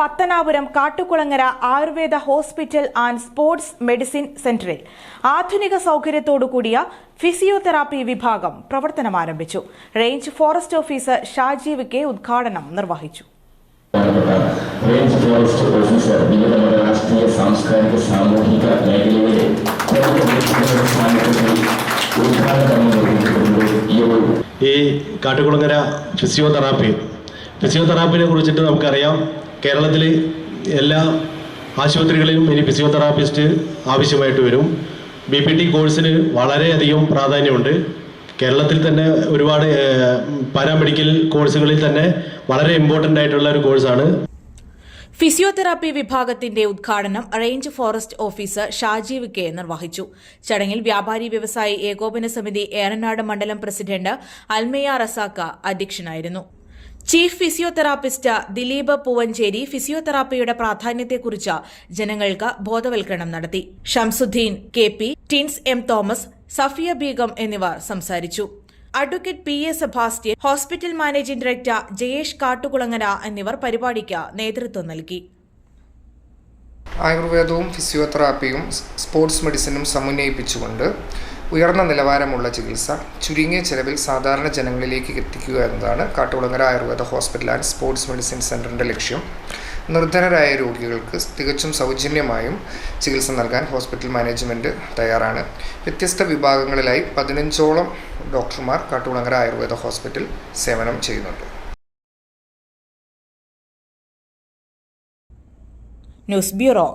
Pathanapuram Kattukulangara ayurveda hospital and sports medicine സെന്ററിൽ ആധുനിക സൗകര്യത്തോടുകൂടിയ ഫിസിയോതെറാപ്പി വിഭാഗം പ്രവർത്തനം ആരംഭിച്ചു. Range forest officer Shajeev K ഉദ്ഘാടനം നിർവഹിച്ചു. റേഞ്ച് ഫോറസ്റ്റ് ഓഫീസർ വിവിധ രാഷ്ട്രീയ സാംസ്കാരിക സാമൂഹിക മേഖലയിലെ ഈ കാട്ടുകുളങ്ങര ഫിസിയോതെറാപ്പി. ഫിസിയോതെറാപ്പിനെ കുറിച്ചിട്ട് നമുക്കറിയാം. കേരളത്തിൽ എല്ലാ ആശുപത്രികളിലും ഇനി ഫിസിയോതെറാപ്പിസ്റ്റ് ആവശ്യമായിട്ട് വരും. ബി പി ടി കോഴ്സിന് വളരെയധികം പ്രാധാന്യമുണ്ട്. കേരളത്തിൽ തന്നെ ഒരുപാട് പാരാമെഡിക്കൽ കോഴ്സുകളിൽ തന്നെ വളരെ ഇമ്പോർട്ടന്റ് ആയിട്ടുള്ള ഒരു കോഴ്സാണ്. ഫിസിയോതെറാപ്പി വിഭാഗത്തിന്റെ ഉദ്ഘാടനം range forest officer Shajeev K നിർവഹിച്ചു. ചടങ്ങിൽ വ്യാപാരി വ്യവസായി ഏകോപന സമിതി ഏറനാട് മണ്ഡലം പ്രസിഡന്റ് അൽമയ റസാക്ക അധ്യക്ഷനായിരുന്നു. ചീഫ് ഫിസിയോതെറാപ്പിസ്റ്റ് ദിലീപ് പൂവഞ്ചേരി ഫിസിയോതെറാപ്പിയുടെ പ്രാധാന്യത്തെക്കുറിച്ച് ജനങ്ങൾക്ക് ബോധവൽക്കരണം നടത്തി. Shamsuddin K P Tins M Thomas Safiya Begum എന്നിവർ സംസാരിച്ചു. Advocate P A Sebastian hospital managing director Jayesh Kattukulangara എന്നിവർ പരിപാടിക്ക് നേതൃത്വം നൽകി. ആയുർവേദവും ഫിസിയോതെറാപ്പിയും സ്പോർട്സ് മെഡിസിനും സമന്വയിപ്പിച്ചുകൊണ്ട് ഉയർന്ന നിലവാരമുള്ള ചികിത്സ ചുരുങ്ങിയ ചെലവിൽ സാധാരണ ജനങ്ങളിലേക്ക് എത്തിക്കുക എന്നതാണ് Kattukulangara ayurveda hospital and sports medicine സെന്ററിന്റെ ലക്ഷ്യം. നിർധനരായ രോഗികൾക്ക് തികച്ചും സൗജന്യമായും ചികിത്സ നൽകാൻ ഹോസ്പിറ്റൽ മാനേജ്മെന്റ് തയ്യാറാണ്. വ്യത്യസ്ത വിഭാഗങ്ങളിലായി പതിനഞ്ചോളം ഡോക്ടർമാർ കാട്ടുകുളങ്ങര ആയുർവേദ ഹോസ്പിറ്റൽ സേവനം ചെയ്യുന്നുണ്ട്. News bureau